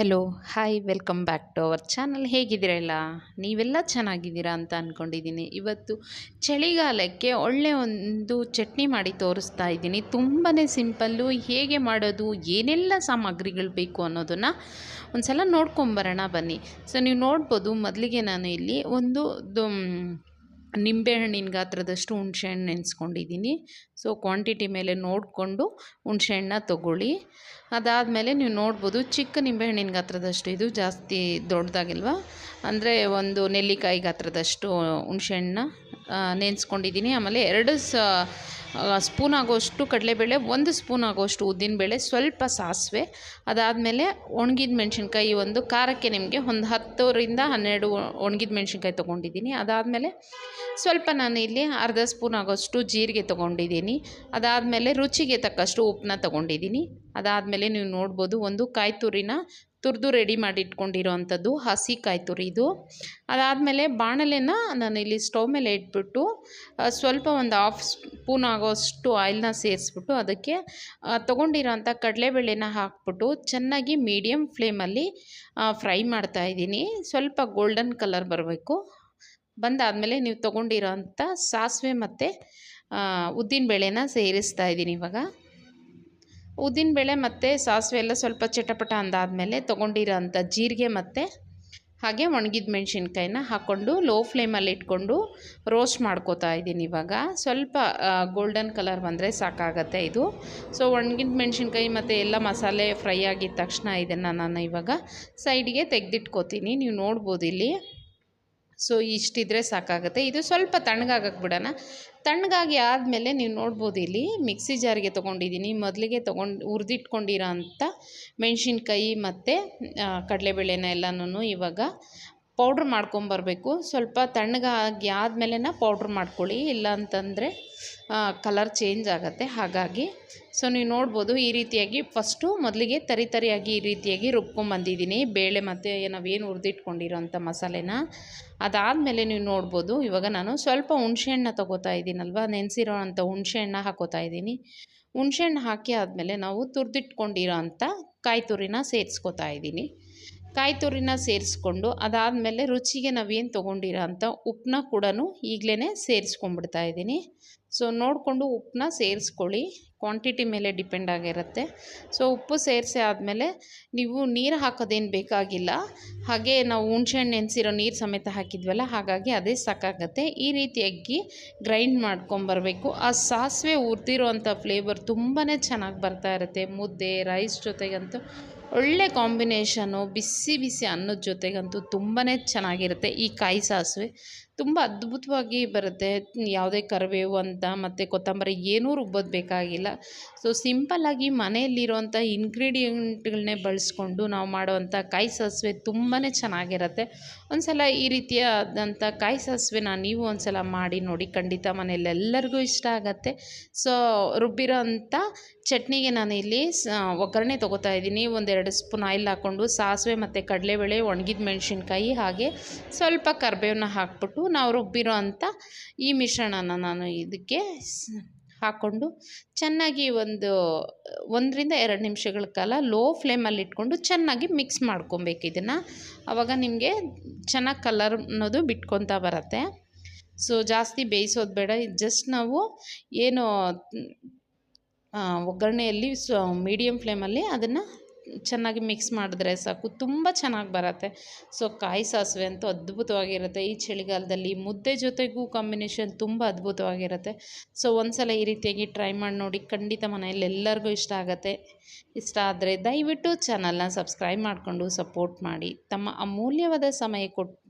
Hello hi welcome back to our channel ಹೇಗಿದ್ದೀರಲ್ಲ ನೀವೆಲ್ಲ ಚೆನ್ನಾಗಿದ್ದೀರಾ ಅಂತ ಅಂದ್ಕೊಂಡಿದ್ದೀನಿ ಇವತ್ತು ಚಳಿಗಾಲಕ್ಕೆ ಒಳ್ಳೆ ಒಂದು ಚಟ್ನಿ ಮಾಡಿ ತೋರಿಸ್ತಾ ಇದ್ದೀನಿ. ತುಂಬಾ ಸಿಂಪಲ್ಲು. ಹೇಗೆ ಮಾಡೋದು? ಏನೆಲ್ಲ ಸಾಮಗ್ರಿಗಳು ಬೇಕು ಅನ್ನೋದನ್ನು ಒಂದು ಸಲ ನೋಡ್ಕೊಂಬರೋಣ ಬನ್ನಿ. ಸೊ ನೀವು ನೋಡ್ಬೋದು ಮೊದಲಿಗೆ ನಾನು ಇಲ್ಲಿ ಒಂದು ನಿಂಬೆಹಣ್ಣಿನ ಗಾತ್ರದಷ್ಟು ಹುಣಸೆಹಣ್ಣು ನೆನೆಸ್ಕೊಂಡಿದ್ದೀನಿ. ಸೊ ಕ್ವಾಂಟಿಟಿ ಮೇಲೆ ನೋಡಿಕೊಂಡು ಹುಣಸೆಹಣ್ಣ ತೊಗೊಳ್ಳಿ. ಅದಾದಮೇಲೆ ನೀವು ನೋಡ್ಬೋದು ಚಿಕ್ಕ ನಿಂಬೆಹಣ್ಣಿನ ಗಾತ್ರದಷ್ಟು, ಇದು ಜಾಸ್ತಿ ದೊಡ್ಡದಾಗಿಲ್ವಾ? ಅಂದರೆ ಒಂದು ನೆಲ್ಲಿಕಾಯಿ ಗಾತ್ರದಷ್ಟು ಹುಣಸೆಹಣ್ಣ ನೆನೆಸ್ಕೊಂಡಿದ್ದೀನಿ. ಆಮೇಲೆ ಎರಡು ಸ ಸ್ಪೂನ್ ಆಗೋಷ್ಟು ಕಡಲೆಬೇಳೆ, ಒಂದು ಸ್ಪೂನ್ ಆಗೋಷ್ಟು ಉದ್ದಿನಬೇಳೆ ಸ್ವಲ್ಪ ಸಾಸಿವೆ, ಅದಾದಮೇಲೆ ಒಣಗಿದ ಮೆಣಸಿನ್ಕಾಯಿ ಒಂದು ಖಾರಕ್ಕೆ ನಿಮಗೆ ಒಂದು ಹತ್ತರಿಂದ ಹನ್ನೆರಡು ಒಣಗಿದ ಮೆಣಸಿನ್ಕಾಯಿ ತೊಗೊಂಡಿದ್ದೀನಿ. ಅದಾದಮೇಲೆ ಸ್ವಲ್ಪ ನಾನು ಇಲ್ಲಿ ಅರ್ಧ ಸ್ಪೂನ್ ಆಗೋಷ್ಟು ಜೀರಿಗೆ ತೊಗೊಂಡಿದ್ದೀನಿ. ಅದಾದಮೇಲೆ ರುಚಿಗೆ ತಕ್ಕಷ್ಟು ಉಪ್ಪನ್ನ ತೊಗೊಂಡಿದ್ದೀನಿ. ಅದಾದಮೇಲೆ ನೀವು ನೋಡ್ಬೋದು, ಒಂದು ಕಾಯಿ ತುರಿನ ತುರಿದು ರೆಡಿ ಮಾಡಿ ಇಟ್ಕೊಂಡಿರೋ ಅಂಥದ್ದು ಹಸಿ ಕಾಯಿ ತುರಿ ಇದು. ಅದಾದಮೇಲೆ ಬಾಣಲೆನ ನಾನು ಇಲ್ಲಿ ಸ್ಟವ್ ಮೇಲೆ ಇಟ್ಬಿಟ್ಟು ಸ್ವಲ್ಪ ಒಂದು ಹಾಫ್ ಸ್ಪೂನ್ ಆಗೋಷ್ಟು ಆಯಿಲ್ನ ಸೇರಿಸ್ಬಿಟ್ಟು ಅದಕ್ಕೆ ತೊಗೊಂಡಿರೋಂಥ ಕಡಲೆಬೇಳೆನ ಹಾಕ್ಬಿಟ್ಟು ಚೆನ್ನಾಗಿ ಮೀಡಿಯಮ್ ಫ್ಲೇಮಲ್ಲಿ ಫ್ರೈ ಮಾಡ್ತಾ ಇದ್ದೀನಿ. ಸ್ವಲ್ಪ ಗೋಲ್ಡನ್ ಕಲರ್ ಬರಬೇಕು. ಬಂದಾದಮೇಲೆ ನೀವು ತೊಗೊಂಡಿರೋ ಅಂಥ ಸಾಸಿವೆ ಮತ್ತು ಉದ್ದಿನಬೇಳೆನ ಸೇರಿಸ್ತಾ ಇದ್ದೀನಿ ಇವಾಗ. ಉದ್ದಿನಬೇಳೆ ಮತ್ತು ಸಾಸಿವೆ ಎಲ್ಲ ಸ್ವಲ್ಪ ಚಟಪಟ ಅಂದಾದಮೇಲೆ ತೊಗೊಂಡಿರೋ ಅಂಥ ಜೀರಿಗೆ ಮತ್ತು ಹಾಗೆ ಒಣಗಿದ ಮೆಣಸಿನ್ಕಾಯಿನ ಹಾಕ್ಕೊಂಡು ಲೋ ಫ್ಲೇಮಲ್ಲಿ ಇಟ್ಕೊಂಡು ರೋಸ್ಟ್ ಮಾಡ್ಕೋತಾ ಇದ್ದೀನಿ ಇವಾಗ. ಸ್ವಲ್ಪ ಗೋಲ್ಡನ್ ಕಲರ್ ಬಂದರೆ ಸಾಕಾಗತ್ತೆ ಇದು. ಸೊ ಒಣಗಿದ ಮೆಣಸಿನ್ಕಾಯಿ ಮತ್ತು ಎಲ್ಲ ಮಸಾಲೆ ಫ್ರೈ ಆಗಿದ ತಕ್ಷಣ ಇದನ್ನು ನಾನು ಇವಾಗ ಸೈಡಿಗೆ ತೆಗೆದಿಟ್ಕೋತೀನಿ. ನೀವು ನೋಡ್ಬೋದು ಇಲ್ಲಿ. ಸೊ ಇಷ್ಟಿದ್ರೆ ಸಾಕಾಗುತ್ತೆ. ಇದು ಸ್ವಲ್ಪ ತಣ್ಣಗಾಗಕ್ಕೆ ಬಿಡೋಣ. ತಣ್ಣಗಾಗಿ ಆದಮೇಲೆ ನೀವು ನೋಡ್ಬೋದು ಇಲ್ಲಿ ಮಿಕ್ಸಿ ಜಾರಿಗೆ ತೊಗೊಂಡಿದ್ದೀನಿ. ಮೊದಲಿಗೆ ತೊಗೊಂಡು ಹುರಿದಿಟ್ಕೊಂಡಿರೋ ಅಂಥ ಮೆಣಸಿನ್ಕಾಯಿ ಮತ್ತು ಕಡಲೆಬೇಳೆನ ಎಲ್ಲನೂ ಇವಾಗ ಪೌಡ್ರ್ ಮಾಡ್ಕೊಂಬರ್ಬೇಕು. ಸ್ವಲ್ಪ ತಣ್ಣಗಾಗಿ ಆದಮೇಲೆ ಪೌಡ್ರ್ ಮಾಡ್ಕೊಳ್ಳಿ. ಇಲ್ಲ ಅಂತಂದರೆ ಕಲರ್ ಚೇಂಜ್ ಆಗುತ್ತೆ. ಹಾಗಾಗಿ ಸೊ ನೀವು ನೋಡ್ಬೋದು ಈ ರೀತಿಯಾಗಿ ಫಸ್ಟು ಮೊದಲಿಗೆ ತರಿ ತರಿಯಾಗಿ ಈ ರೀತಿಯಾಗಿ ರುಬ್ಕೊಂಬಂದಿದ್ದೀನಿ. ಬೇಳೆ ಮತ್ತು ನಾವೇನು ಹುರಿದಿಟ್ಕೊಂಡಿರೋ ಅಂಥ ಮಸಾಲೆನ. ಅದಾದಮೇಲೆ ನೀವು ನೋಡ್ಬೋದು, ಇವಾಗ ನಾನು ಸ್ವಲ್ಪ ಹುಣಸೆಹಣ್ಣ ತೊಗೋತಾ ಇದ್ದೀನಲ್ವ? ನೆನೆಸಿರೋ ಅಂಥ ಹುಣಸೆಹಣ್ಣ ಹಾಕೋತಾ ಇದ್ದೀನಿ. ಹುಣಸೆಹಣ್ಣು ಹಾಕಿ ಆದಮೇಲೆ ನಾವು ತುರಿದಿಟ್ಕೊಂಡಿರೋ ಅಂಥ ಕಾಯಿ ತುರಿನ ಸೇರಿಸ್ಕೊತಾ ಇದ್ದೀನಿ. ಕಾಯಿ ತುರಿನ ಸೇರಿಸ್ಕೊಂಡು ಅದಾದಮೇಲೆ ರುಚಿಗೆ ನಾವೇನು ತೊಗೊಂಡಿರೋ ಅಂಥ ಉಪ್ಪನ್ನ ಕೂಡ ಈಗಲೇ ಸೇರಿಸ್ಕೊಂಡ್ಬಿಡ್ತಾ ಇದ್ದೀನಿ. ಸೊ ನೋಡಿಕೊಂಡು ಉಪ್ಪನ್ನ ಸೇರಿಸ್ಕೊಳ್ಳಿ. ಕ್ವಾಂಟಿಟಿ ಮೇಲೆ ಡಿಪೆಂಡ್ ಆಗಿರುತ್ತೆ. ಸೊ ಉಪ್ಪು ಸೇರಿಸಿ ಆದಮೇಲೆ ನೀವು ನೀರು ಹಾಕೋದೇನು ಬೇಕಾಗಿಲ್ಲ. ಹಾಗೆ ನಾವು ಹುಣ್ಸೆಹಣ್ಣು ನೆನೆಸಿರೋ ನೀರು ಸಮೇತ ಹಾಕಿದ್ವಲ್ಲ, ಹಾಗಾಗಿ ಅದೇ ಸಾಕಾಗತ್ತೆ. ಈ ರೀತಿಯಾಗಿ ಗ್ರೈಂಡ್ ಮಾಡ್ಕೊಂಬರಬೇಕು ಆ ಸಾಸಿವೆ ಹುರಿದಿರೋವಂಥ ಫ್ಲೇವರ್ ತುಂಬಾ ಚೆನ್ನಾಗಿ ಬರ್ತಾ ಇರುತ್ತೆ. ಮುದ್ದೆ ರೈಸ್ ಜೊತೆಗಂತೂ ಒಳ್ಳೆ ಕಾಂಬಿನೇಷನು ಬಿಸಿ ಬಿಸಿ ಅನ್ನದ ಜೊತೆಗಂತೂ ತುಂಬಾ ಚೆನ್ನಾಗಿರುತ್ತೆ. ಈ ಕಾಯಿ ಸಾಸಿವೆ ತುಂಬ ಅದ್ಭುತವಾಗಿ ಬರುತ್ತೆ. ಯಾವುದೇ ಕರಿಬೇವು ಅಂತ ಮತ್ತು ಕೊತ್ತಂಬರಿ ಏನೂ ರುಬ್ಬೋದು ಬೇಕಾಗಿಲ್ಲ. ಸೊ ಸಿಂಪಲ್ಲಾಗಿ ಮನೆಯಲ್ಲಿರುವಂಥ ಇನ್ಗ್ರೀಡಿಯೆಂಟ್ಗಳನ್ನೇ ಬಳಸ್ಕೊಂಡು ನಾವು ಮಾಡುವಂಥ ಕಾಯಿ ಸಾಸಿವೆ ತುಂಬಾ ಚೆನ್ನಾಗಿರುತ್ತೆ. ಒಂದು ಸಲ ಈ ರೀತಿಯಾದಂಥ ಕಾಯಿ ಸಾಸಿವೆನ ನೀವು ಒಂದು ಸಲ ಮಾಡಿ ನೋಡಿ ಖಂಡಿತ ಮನೆಯಲ್ಲೆಲ್ಲರಿಗೂ ಇಷ್ಟ ಆಗುತ್ತೆ. ಸೊ ರುಬ್ಬಿರೋ ಅಂಥ ಚಟ್ನಿಗೆ ನಾನು ಇಲ್ಲಿ ಒಗ್ಗರಣೆ ತೊಗೋತಾ ಇದ್ದೀನಿ. ಒಂದೆರಡು ಸ್ಪೂನ್ ಆಯಿಲ್ ಹಾಕ್ಕೊಂಡು ಸಾಸಿವೆ ಮತ್ತು ಕಡಲೆಬೇಳೆ, ಒಣಗಿದ ಮೆಣಸಿನ್ಕಾಯಿ ಹಾಗೆ ಸ್ವಲ್ಪ ಕರಿಬೇವನ್ನ ಹಾಕ್ಬಿಟ್ಟು ನಾವು ರುಬ್ಬಿರೋ ಅಂಥ ಈ ಮಿಶ್ರಣನ ನಾನು ಇದಕ್ಕೆ ಹಾಕ್ಕೊಂಡು ಚೆನ್ನಾಗಿ ಒಂದು, ಒಂದರಿಂದ ಎರಡು ನಿಮಿಷಗಳ ಕಾಲ ಲೋ ಫ್ಲೇಮಲ್ಲಿ ಇಟ್ಕೊಂಡು ಚೆನ್ನಾಗಿ ಮಿಕ್ಸ್ ಮಾಡ್ಕೊಬೇಕು ಇದನ್ನು. ಆವಾಗ ನಿಮಗೆ ಚೆನ್ನಾಗಿ ಕಲರ್ ಅನ್ನೋದು ಬಿಟ್ಕೊತಾ ಬರುತ್ತೆ. ಸೊ, ಜಾಸ್ತಿ ಬೇಯಿಸೋದು ಬೇಡ. ಜಸ್ಟ್ ನಾವು ಏನು ಒಗ್ಗರಣೆಯಲ್ಲಿ ಸೊ ಮೀಡಿಯಮ್ ಫ್ಲೇಮಲ್ಲಿ ಅದನ್ನು ಚೆನ್ನಾಗಿ ಮಿಕ್ಸ್ ಮಾಡಿದ್ರೆ ಸಾಕು. ತುಂಬ ಚೆನ್ನಾಗಿ ಬರುತ್ತೆ. ಸೊ ಕಾಯಿ ಸಾಸಿವೆ ಅಂತೂ ಅದ್ಭುತವಾಗಿರುತ್ತೆ. ಈ ಚಳಿಗಾಲದಲ್ಲಿ ಮುದ್ದೆ ಜೊತೆಗೂ ಕಾಂಬಿನೇಷನ್ ತುಂಬ ಅದ್ಭುತವಾಗಿರುತ್ತೆ. ಸೊ ಒಂದ್ಸಲ ಈ ರೀತಿಯಾಗಿ ಟ್ರೈ ಮಾಡಿ ನೋಡಿ, ಖಂಡಿತ ಮನೆಯಲ್ಲಿ ಎಲ್ಲರಿಗೂ ಇಷ್ಟ ಆಗುತ್ತೆ. ಇಷ್ಟ ಆದರೆ ದಯವಿಟ್ಟು ಚಾನಲ್ನ ಸಬ್ಸ್ಕ್ರೈಬ್ ಮಾಡಿಕೊಂಡು ಸಪೋರ್ಟ್ ಮಾಡಿ. ತಮ್ಮ ಅಮೂಲ್ಯವಾದ ಸಮಯ ಕೊಟ್ಟು